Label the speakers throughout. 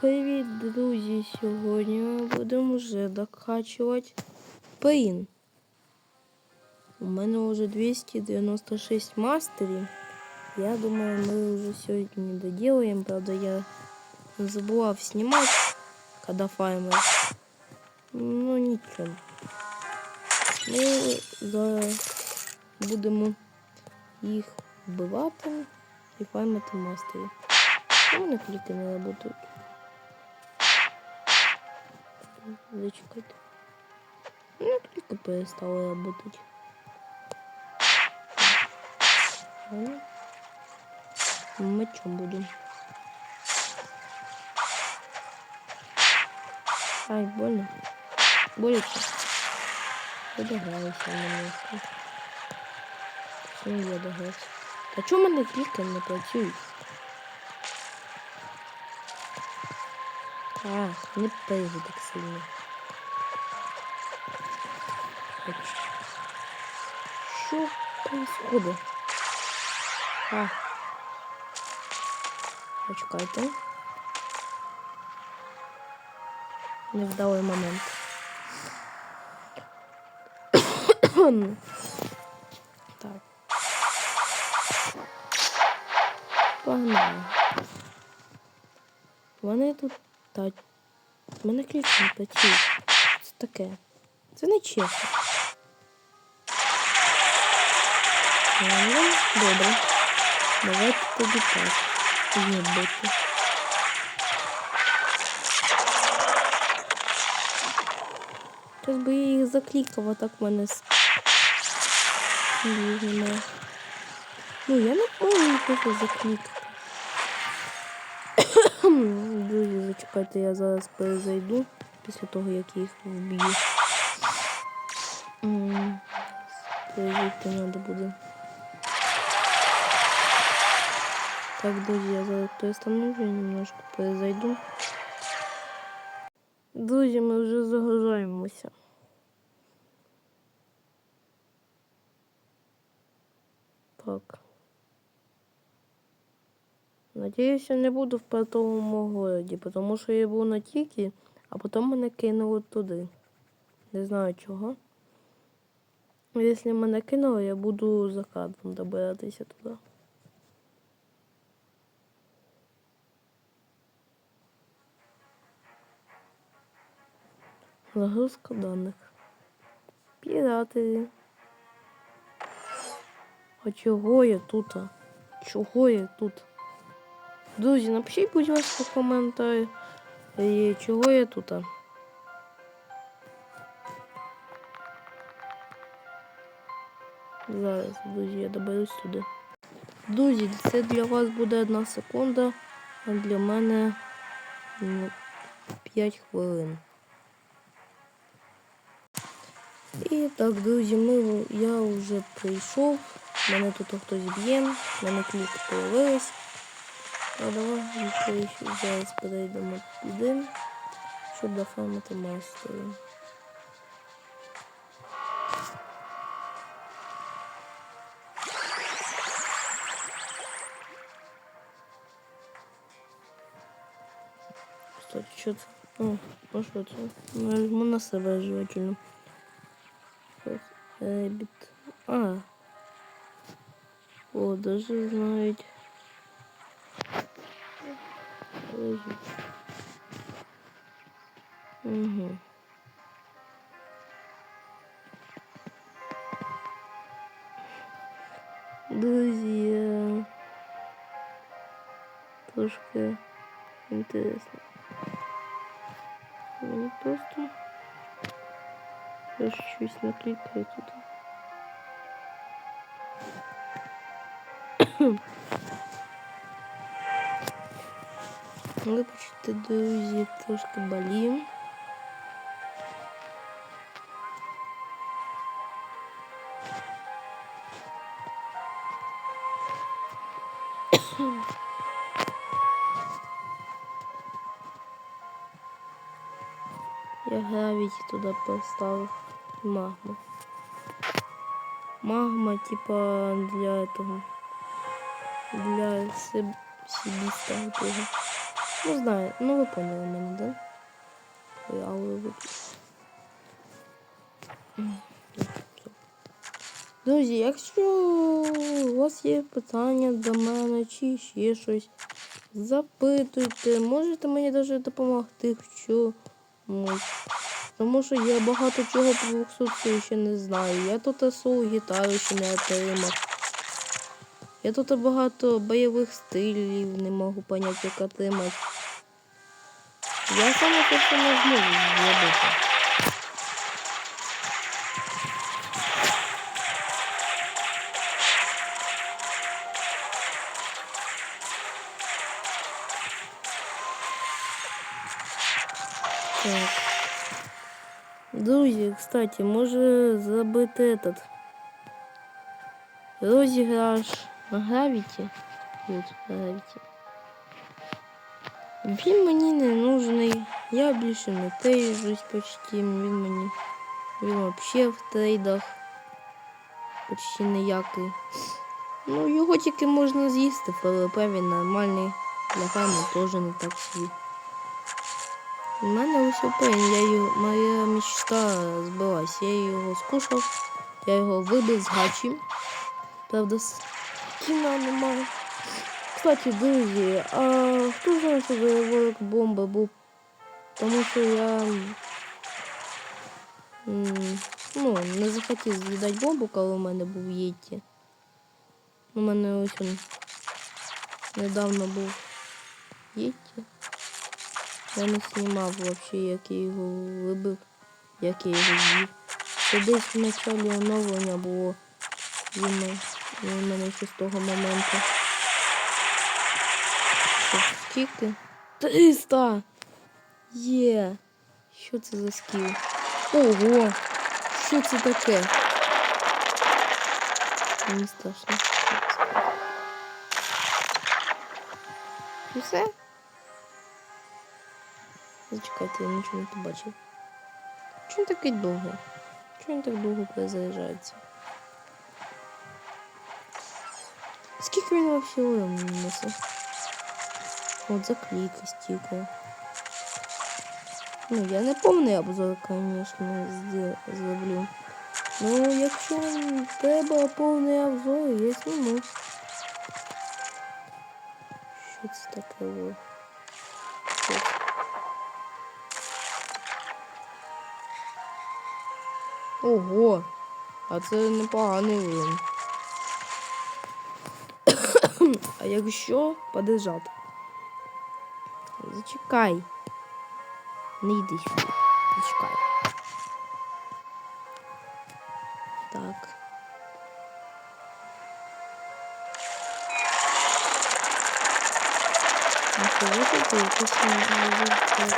Speaker 1: Привіт, друзі! Сьогодні ми будемо вже докачувати пейн. У мене вже 296 мастерів. Я думаю, ми вже сьогодні доделаем. Правда, я забував знімати, коли файмер. Ну нічого. Ми зараз будемо їх вбивати і файмити мастерів. Чому не кліки не работають? Зачекайте. Ну, кліки перестали работать. Ладно. Мечом буду. Ай, больно. Болится. Я дограюся на місці. Чому я догрався? А чому в мене кліки не працюють? А, не прыгай так сильно. Що происходит? А. Почекайте. Невдалий момент. так. Погнали. Вони тут та мене кліч не працює. Це таке. Це не чесно. Добре. Давайте тоді так. Зробити. Зараз би я їх заклікав, а так в мене. Ну, я не можу їх просто заклікати. Друзі, зачекайте, я зараз перезайду після того, як їх вб'ю. Перезайти треба буде. Так, друзі, я зараз перестановлю, немножко перезайду. Друзі, ми вже загружаємося. Так. Надіюсь, я не буду в портовому городі, тому що я був на тікі, а потім мене кинули туди. Не знаю чого. Якщо мене кинули, я буду за кадром добиратися туди. Загрузка даних. Пірати. А чого я тут? Чого я тут? Друзі, напишіть, будь ласка, в коментарі, е, чого я тут. Зараз, друзі, я доберусь туди. Друзі, це для вас буде одна секунда, а для мене ну, 5 хвилин. І так, друзі, ми, я вже прийшов. Мене тут хтось б'є, мене клік появилась. А давай зараз перейдемо туди, щоб дофармити мастерів. Кстати, що це? О, це? Нажму на себе желательно. Рэббит. А. О, даже знаете. Угу. Друзья. Трошки интересно. Мені просто я щось накликаю тут. Вибачте, друзі, трошки болію. Я гравіті туди поставив магму. Магма, типа для этого. Для себ... себіста того. Ну знаю, ну ви поняли мене, да? Ой, Друзі, якщо у вас є питання до мене чи ще щось, запитуйте, можете мені навіть допомогти в чомусь. Тому що я багато чого про двохсотку ще не знаю. Я тут соло гітару ще не отримав. Я тут багато бойових стилів не можу поняти, як отримати. Я саме це не зможу зробити. Так. Друзі, кстати, може зробити этот розіграш на гравіті. От, гравіті. Він мені не нужний. Я більше не трейджусь почти. Він мені. Він взагалі в трейдах почти ніякий. Ну, його тільки можна з'їсти, ПВП він нормальний. Для фану теж не так собі. У мене ось опень, я його, моя мечта збилась. Я його скушав, я його вибив з гачі. Правда, кіна немає. Кстати, друзі, а хто знає, що заговорок бомба був? Тому що я ну, не захотів з'їдати бомбу, коли у мене був Єті. У мене він недавно був Єті. Я не знімав вообще, як я його вибив, як я його з'їв. Це десь в началі оновлення було він у мене ще з того моменту. Скільки? 300! Є! Що це за скіл? Ого! Що це таке? Мені страшно. І все? Зачекайте, я нічого не побачив. Чому він такий довгий? Чому він так довго перезаряджається? Скільки він вообще урон несе? От заклейка стільки. Ну, я не повний обзор, конечно, зроблю. Ну, якщо вам треба повний обзор, я зніму. Що це це? Ого! А це непоганий урон. А якщо подержати? Зачекай. Не йди сюди. Зачекай. Так. Ну що, виходи, якось Ось.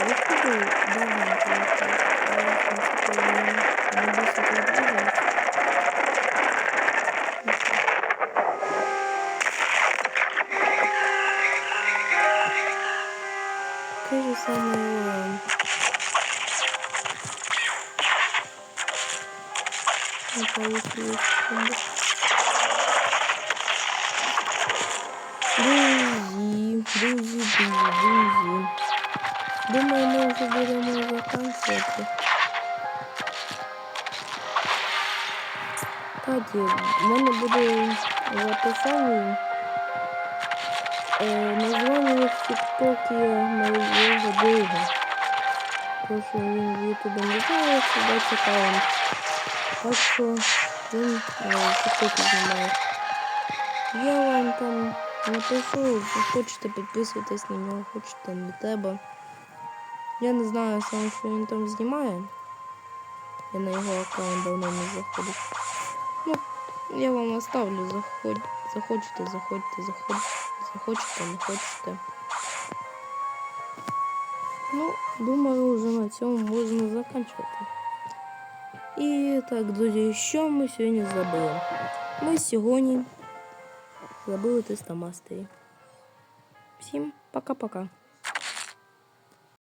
Speaker 1: Виходи, давай, Не получилось. Друзі, друзі. Думаю, ми вже будемо заканчувати. Кстати, в мене буде в описанні е, названня в тіктокі моєго друга. Тому що він в ютубі не знає, сюди аккаунт. Так що він е, в тіктокі знімає. Я вам там напишу, хочете підписуйтесь на нього, хочете не треба. Я не знаю саме, що він там знімає. Я на його аккаунт давно не заходив. Ну, я вам оставлю, заходь, захочете, заходьте, заходьте, захочете, не хочете. Ну, думаю, вже на цьому можна закінчувати. І так, друзі, що ми сьогодні забили? Ми сьогодні забили тестомастері. Всім пока-пока.